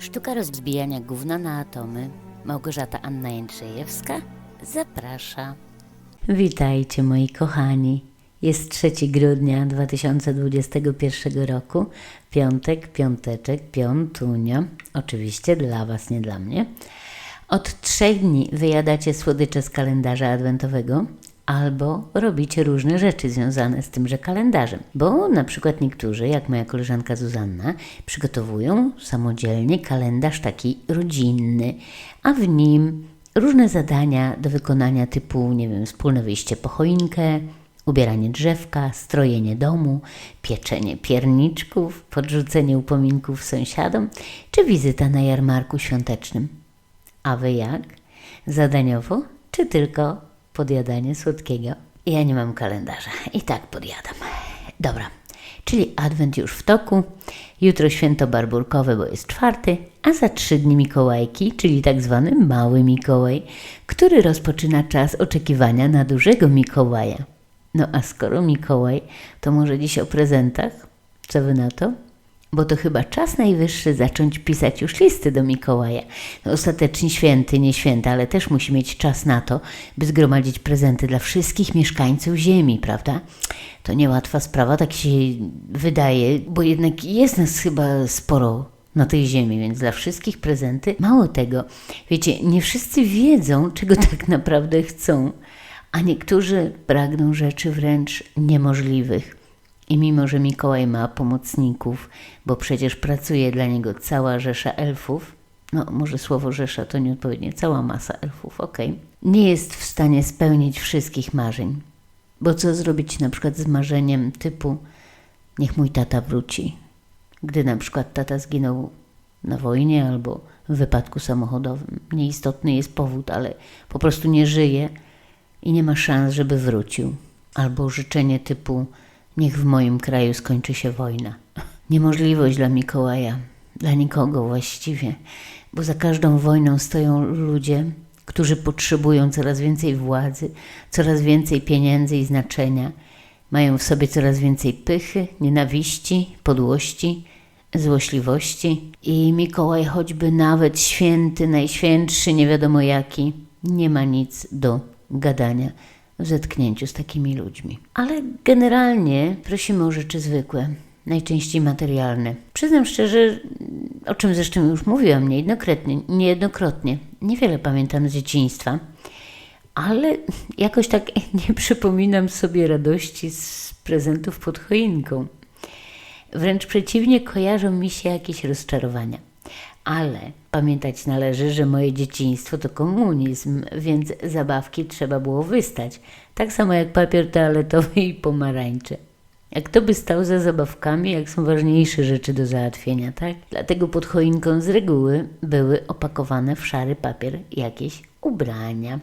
Sztuka rozbijania gówna na atomy. Małgorzata Anna Jędrzejewska zaprasza. Witajcie moi kochani. Jest 3 grudnia 2021 roku, piątek, piąteczek, piątunia. Oczywiście dla Was, nie dla mnie. Od trzech dni wyjadacie słodycze z kalendarza adwentowego albo robicie różne rzeczy związane z tymże kalendarzem. Bo na przykład niektórzy, jak moja koleżanka Zuzanna, przygotowują samodzielnie kalendarz taki rodzinny, a w nim różne zadania do wykonania typu, nie wiem, wspólne wyjście po choinkę, ubieranie drzewka, strojenie domu, pieczenie pierniczków, podrzucenie upominków sąsiadom, czy wizyta na jarmarku świątecznym. A wy jak? Zadaniowo, czy tylko podjadanie słodkiego? Ja nie mam kalendarza i tak podjadam. Dobra, czyli adwent już w toku, jutro święto barburkowe, bo jest czwarty, a za trzy dni Mikołajki, czyli tak zwany mały Mikołaj, który rozpoczyna czas oczekiwania na dużego Mikołaja. No a skoro Mikołaj, to może dziś o prezentach? Co wy na to? Bo to chyba czas najwyższy zacząć pisać już listy do Mikołaja. No, ostatecznie święty, nie święty, ale też musi mieć czas na to, by zgromadzić prezenty dla wszystkich mieszkańców Ziemi, prawda? To niełatwa sprawa, tak się wydaje, bo jednak jest nas chyba sporo na tej ziemi, więc dla wszystkich prezenty. Mało tego, wiecie, nie wszyscy wiedzą, czego tak naprawdę chcą, a niektórzy pragną rzeczy wręcz niemożliwych. I mimo, że Mikołaj ma pomocników, bo przecież pracuje dla niego cała rzesza elfów, no może słowo rzesza to nieodpowiednie, cała masa elfów, okej, nie jest w stanie spełnić wszystkich marzeń. Bo co zrobić na przykład z marzeniem typu niech mój tata wróci, gdy na przykład tata zginął na wojnie albo w wypadku samochodowym. Nieistotny jest powód, ale po prostu nie żyje i nie ma szans, żeby wrócił. Albo życzenie typu niech w moim kraju skończy się wojna. Niemożliwość dla Mikołaja, dla nikogo właściwie, bo za każdą wojną stoją ludzie, którzy potrzebują coraz więcej władzy, coraz więcej pieniędzy i znaczenia. Mają w sobie coraz więcej pychy, nienawiści, podłości, złośliwości. I Mikołaj, choćby nawet święty, najświętszy, nie wiadomo jaki, nie ma nic do gadania w zetknięciu z takimi ludźmi. Ale generalnie prosimy o rzeczy zwykłe, najczęściej materialne. Przyznam szczerze, o czym zresztą już mówiłam niejednokrotnie, niejednokrotnie. niewiele pamiętam z dzieciństwa, ale jakoś tak nie przypominam sobie radości z prezentów pod choinką. Wręcz przeciwnie, kojarzą mi się jakieś rozczarowania. Ale pamiętać należy, że moje dzieciństwo to komunizm, więc zabawki trzeba było wystać. Tak samo jak papier toaletowy i pomarańcze. A kto by stał za zabawkami, jak są ważniejsze rzeczy do załatwienia, tak? Dlatego pod choinką z reguły były opakowane w szary papier jakieś ubrania,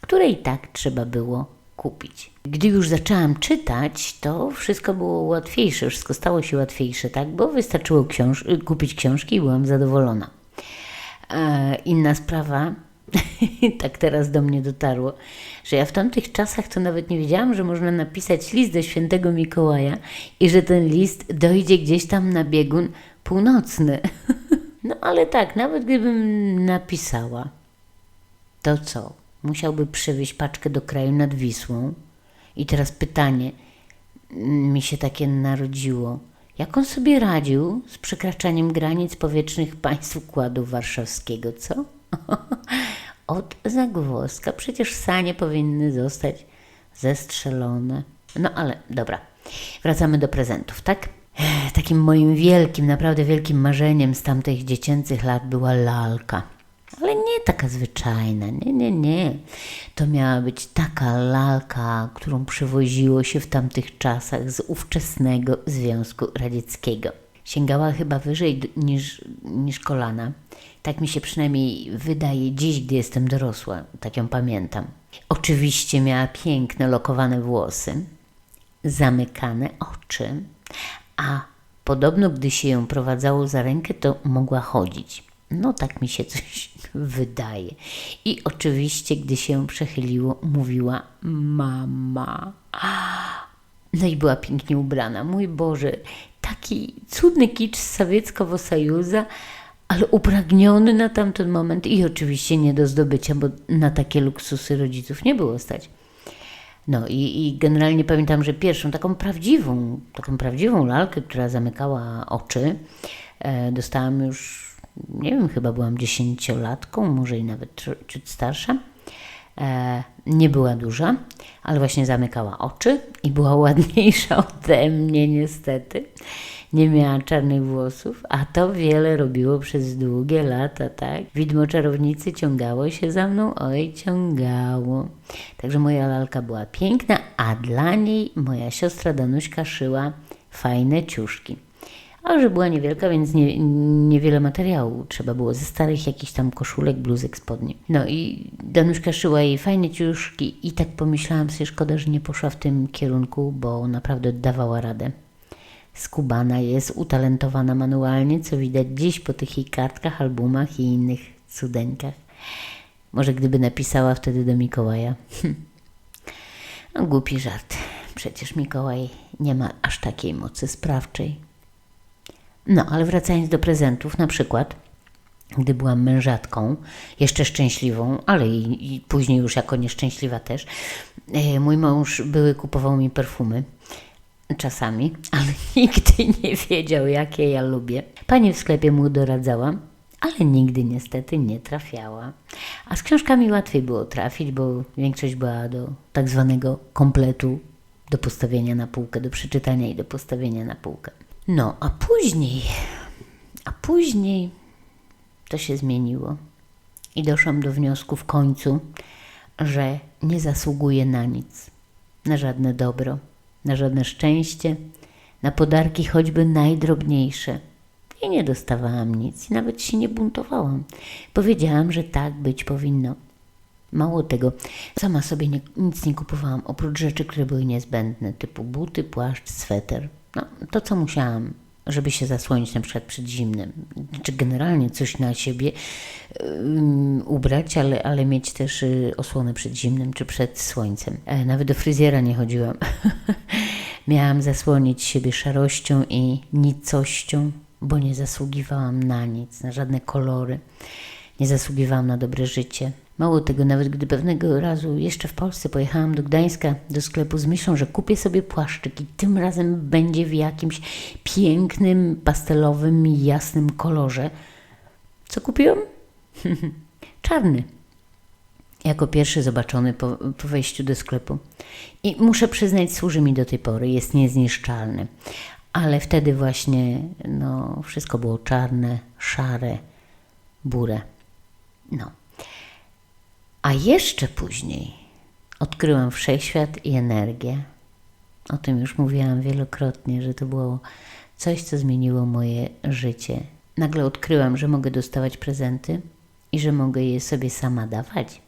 które i tak trzeba było kupić. Gdy już zaczęłam czytać, to wszystko było łatwiejsze, wszystko stało się łatwiejsze, tak? Bo wystarczyło książ kupić książki i byłam zadowolona. Inna sprawa, tak teraz do mnie dotarło, że ja w tamtych czasach to nawet nie wiedziałam, że można napisać list do świętego Mikołaja i że ten list dojdzie gdzieś tam na biegun północny. No ale tak, nawet gdybym napisała, to co? Musiałby przywieźć paczkę do kraju nad Wisłą. I teraz pytanie mi się takie narodziło. Jak on sobie radził z przekraczaniem granic powietrznych państw Układu Warszawskiego, co? Od zagwozdka. Przecież sanie powinny zostać zestrzelone. No ale dobra, wracamy do prezentów, tak? Takim moim wielkim, naprawdę wielkim marzeniem z tamtych dziecięcych lat była lalka. Ale nie taka zwyczajna, nie, nie, nie. To miała być taka lalka, którą przywoziło się w tamtych czasach z ówczesnego Związku Radzieckiego. Sięgała chyba wyżej niż, niż kolana. Tak mi się przynajmniej wydaje dziś, gdy jestem dorosła. Tak ją pamiętam. Oczywiście miała piękne, lokowane włosy, zamykane oczy, a podobno gdy się ją prowadzało za rękę, to mogła chodzić. No tak mi się coś wydaje. I oczywiście, gdy się przechyliło, mówiła mama. No i była pięknie ubrana. Mój Boże, taki cudny kicz z Sowiecko-Wosajuza, ale upragniony na tamten moment i oczywiście nie do zdobycia, bo na takie luksusy rodziców nie było stać. No i, i generalnie pamiętam, że pierwszą taką prawdziwą, taką prawdziwą lalkę, która zamykała oczy, e, dostałam już, nie wiem, chyba byłam dziesięciolatką, może i nawet ciut starsza. E, nie była duża, ale właśnie zamykała oczy i była ładniejsza ode mnie niestety. Nie miała czarnych włosów, a to wiele robiło przez długie lata, tak? Widmo czarownicy ciągało się za mną, oj, ciągało. Także moja lalka była piękna, a dla niej moja siostra Danuśka szyła fajne ciuszki. A że była niewielka, więc nie, niewiele materiału trzeba było ze starych jakichś tam koszulek, bluzek, spodni. No i Danuszka szyła jej fajne ciuszki i tak pomyślałam sobie, szkoda, że nie poszła w tym kierunku, bo naprawdę dawała radę. Skubana jest, utalentowana manualnie, co widać dziś po tych jej kartkach, albumach i innych cudeńkach. Może gdyby napisała wtedy do Mikołaja. No głupi żart. Przecież Mikołaj nie ma aż takiej mocy sprawczej. No, ale wracając do prezentów, na przykład, gdy byłam mężatką, jeszcze szczęśliwą, ale i, i później już jako nieszczęśliwa też, e, mój mąż były kupował mi perfumy czasami, ale nigdy nie wiedział, jakie ja lubię. Pani w sklepie mu doradzała, ale nigdy niestety nie trafiała. A z książkami łatwiej było trafić, bo większość była do tak zwanego kompletu, do postawienia na półkę, do przeczytania i do postawienia na półkę. No, a później, a później to się zmieniło. I doszłam do wniosku w końcu, że nie zasługuję na nic, na żadne dobro, na żadne szczęście, na podarki choćby najdrobniejsze. I nie dostawałam nic, i nawet się nie buntowałam. Powiedziałam, że tak być powinno. Mało tego, sama sobie nie, nic nie kupowałam, oprócz rzeczy, które były niezbędne, typu buty, płaszcz, sweter. No, to, co musiałam, żeby się zasłonić na przykład przed zimnem, czy generalnie coś na siebie um, ubrać, ale, ale mieć też y, osłonę przed zimnem, czy przed słońcem. E, nawet do fryzjera nie chodziłam. Miałam zasłonić siebie szarością i nicością, bo nie zasługiwałam na nic, na żadne kolory. Nie zasługiwałam na dobre życie. Mało tego, nawet gdy pewnego razu jeszcze w Polsce pojechałam do Gdańska do sklepu z myślą, że kupię sobie płaszczyk i tym razem będzie w jakimś pięknym, pastelowym jasnym kolorze. Co kupiłam? Czarny. Jako pierwszy zobaczony po, po wejściu do sklepu. I muszę przyznać, służy mi do tej pory, jest niezniszczalny. Ale wtedy właśnie no, wszystko było czarne, szare, burę. No. A jeszcze później odkryłam wszechświat i energię. O tym już mówiłam wielokrotnie, że to było coś, co zmieniło moje życie. Nagle odkryłam, że mogę dostawać prezenty i że mogę je sobie sama dawać.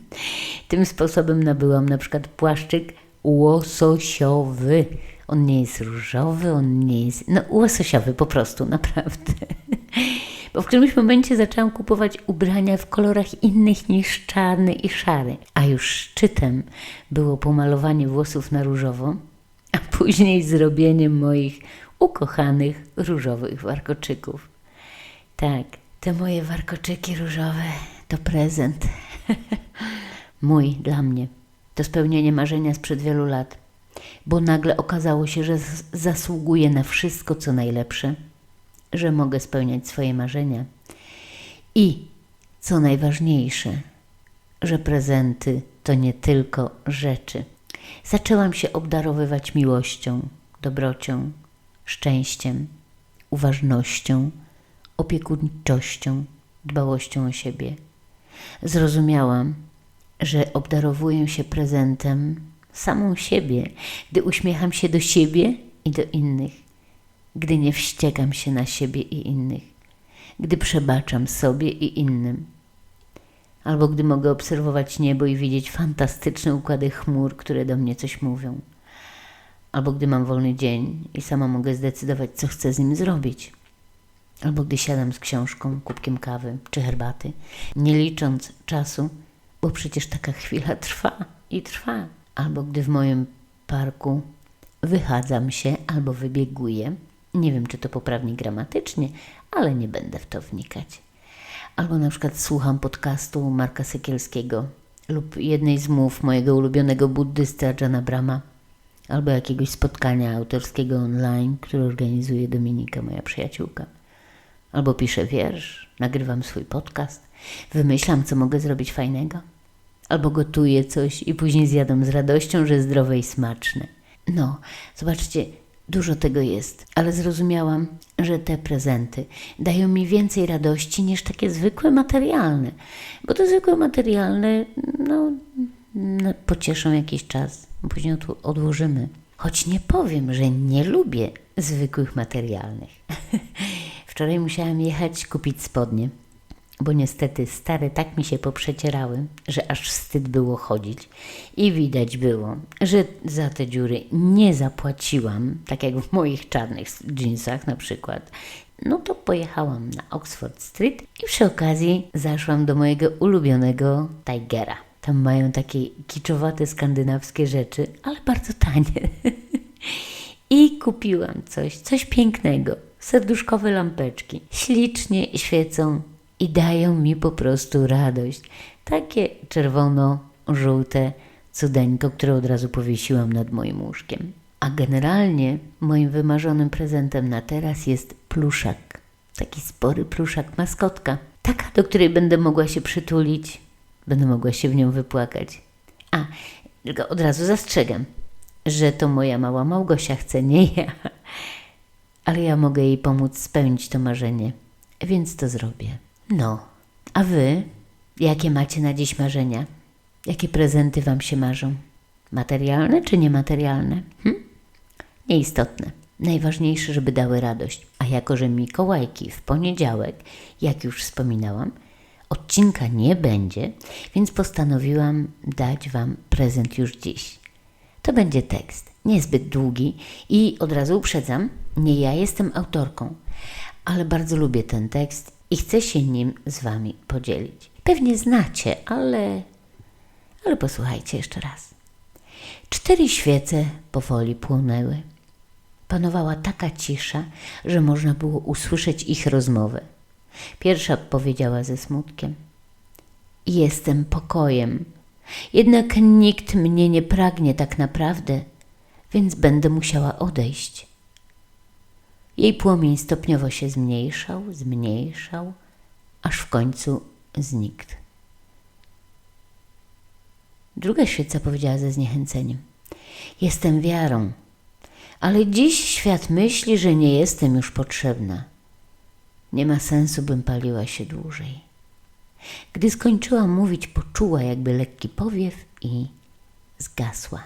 Tym sposobem nabyłam na przykład płaszczyk łososiowy. On nie jest różowy, on nie jest. No, łososiowy po prostu, naprawdę w którymś momencie zaczęłam kupować ubrania w kolorach innych niż czarny i szary. A już szczytem było pomalowanie włosów na różowo, a później zrobienie moich ukochanych różowych warkoczyków. Tak, te moje warkoczyki różowe to prezent. Mój dla mnie. To spełnienie marzenia sprzed wielu lat, bo nagle okazało się, że zasługuję na wszystko, co najlepsze że mogę spełniać swoje marzenia. I co najważniejsze, że prezenty to nie tylko rzeczy. Zaczęłam się obdarowywać miłością, dobrocią, szczęściem, uważnością, opiekuńczością, dbałością o siebie. Zrozumiałam, że obdarowuję się prezentem samą siebie, gdy uśmiecham się do siebie i do innych gdy nie wściekam się na siebie i innych, gdy przebaczam sobie i innym, albo gdy mogę obserwować niebo i widzieć fantastyczne układy chmur, które do mnie coś mówią, albo gdy mam wolny dzień i sama mogę zdecydować, co chcę z nim zrobić, albo gdy siadam z książką, kubkiem kawy czy herbaty, nie licząc czasu, bo przecież taka chwila trwa i trwa, albo gdy w moim parku wychadzam się albo wybieguję nie wiem, czy to poprawnie gramatycznie, ale nie będę w to wnikać. Albo na przykład słucham podcastu Marka Sekielskiego lub jednej z mów mojego ulubionego buddysty Ajana Brahma, albo jakiegoś spotkania autorskiego online, które organizuje Dominika, moja przyjaciółka. Albo piszę wiersz, nagrywam swój podcast, wymyślam, co mogę zrobić fajnego. Albo gotuję coś i później zjadam z radością, że zdrowe i smaczne. No, zobaczcie, Dużo tego jest, ale zrozumiałam, że te prezenty dają mi więcej radości niż takie zwykłe materialne, bo te zwykłe materialne, no, no pocieszą jakiś czas, później odłożymy. Choć nie powiem, że nie lubię zwykłych materialnych. Wczoraj musiałam jechać kupić spodnie bo niestety stare tak mi się poprzecierały, że aż wstyd było chodzić i widać było, że za te dziury nie zapłaciłam, tak jak w moich czarnych dżinsach na przykład. No to pojechałam na Oxford Street i przy okazji zaszłam do mojego ulubionego Tigera. Tam mają takie kiczowate skandynawskie rzeczy, ale bardzo tanie. I kupiłam coś, coś pięknego. Serduszkowe lampeczki. Ślicznie świecą i dają mi po prostu radość. Takie czerwono-żółte cudeńko, które od razu powiesiłam nad moim łóżkiem. A generalnie moim wymarzonym prezentem na teraz jest pluszak. Taki spory pluszak, maskotka. Taka, do której będę mogła się przytulić, będę mogła się w nią wypłakać. A, tylko od razu zastrzegam, że to moja mała Małgosia chce, nie ja. Ale ja mogę jej pomóc spełnić to marzenie, więc to zrobię. No, a wy, jakie macie na dziś marzenia? Jakie prezenty wam się marzą? Materialne czy niematerialne? Hm? Nieistotne. Najważniejsze, żeby dały radość. A jako, że Mikołajki w poniedziałek, jak już wspominałam, odcinka nie będzie, więc postanowiłam dać Wam prezent już dziś. To będzie tekst, niezbyt długi i od razu uprzedzam, nie ja jestem autorką, ale bardzo lubię ten tekst i chcę się nim z Wami podzielić. Pewnie znacie, ale, ale posłuchajcie jeszcze raz. Cztery świece powoli płonęły. Panowała taka cisza, że można było usłyszeć ich rozmowę. Pierwsza powiedziała ze smutkiem: Jestem pokojem, jednak nikt mnie nie pragnie tak naprawdę, więc będę musiała odejść. Jej płomień stopniowo się zmniejszał, zmniejszał, aż w końcu znikł. Druga świeca powiedziała ze zniechęceniem: Jestem wiarą, ale dziś świat myśli, że nie jestem już potrzebna. Nie ma sensu, bym paliła się dłużej. Gdy skończyła mówić, poczuła jakby lekki powiew i zgasła.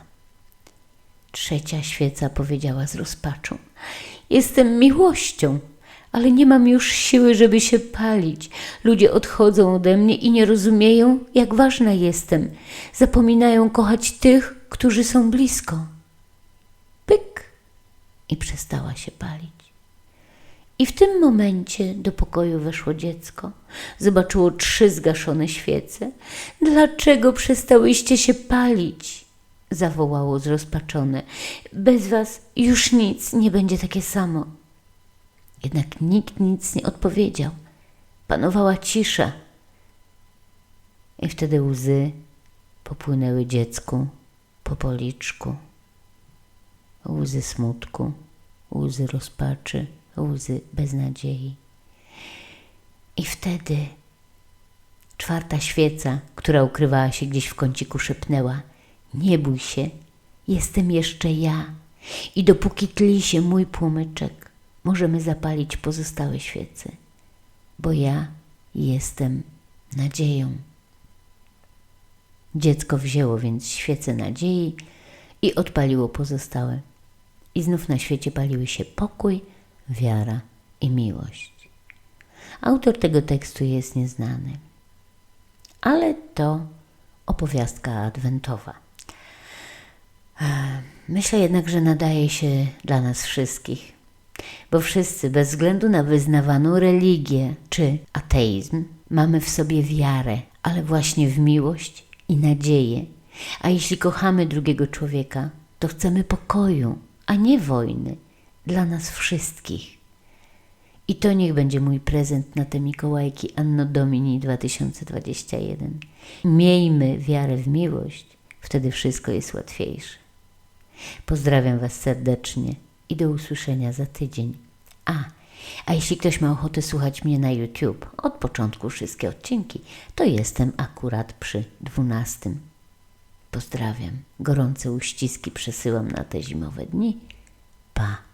Trzecia świeca powiedziała z rozpaczą: Jestem miłością, ale nie mam już siły, żeby się palić. Ludzie odchodzą ode mnie i nie rozumieją, jak ważna jestem. Zapominają kochać tych, którzy są blisko. Pyk! I przestała się palić. I w tym momencie do pokoju weszło dziecko. Zobaczyło trzy zgaszone świece. Dlaczego przestałyście się palić? Zawołało zrozpaczone. Bez was już nic nie będzie takie samo. Jednak nikt nic nie odpowiedział. Panowała cisza. I wtedy łzy popłynęły dziecku po policzku. Łzy smutku, łzy rozpaczy, łzy beznadziei. I wtedy czwarta świeca, która ukrywała się gdzieś w kąciku, szepnęła – nie bój się, jestem jeszcze ja. I dopóki tli się mój płomyczek, możemy zapalić pozostałe świece, bo ja jestem nadzieją. Dziecko wzięło więc świece nadziei i odpaliło pozostałe. I znów na świecie paliły się pokój, wiara i miłość. Autor tego tekstu jest nieznany, ale to opowiastka adwentowa. Myślę jednak, że nadaje się dla nas wszystkich, bo wszyscy, bez względu na wyznawaną religię czy ateizm, mamy w sobie wiarę, ale właśnie w miłość i nadzieję. A jeśli kochamy drugiego człowieka, to chcemy pokoju, a nie wojny dla nas wszystkich. I to niech będzie mój prezent na te Mikołajki Anno Domini 2021. Miejmy wiarę w miłość, wtedy wszystko jest łatwiejsze. Pozdrawiam Was serdecznie i do usłyszenia za tydzień. A, a jeśli ktoś ma ochotę słuchać mnie na YouTube, od początku wszystkie odcinki, to jestem akurat przy dwunastym. Pozdrawiam. Gorące uściski przesyłam na te zimowe dni. Pa.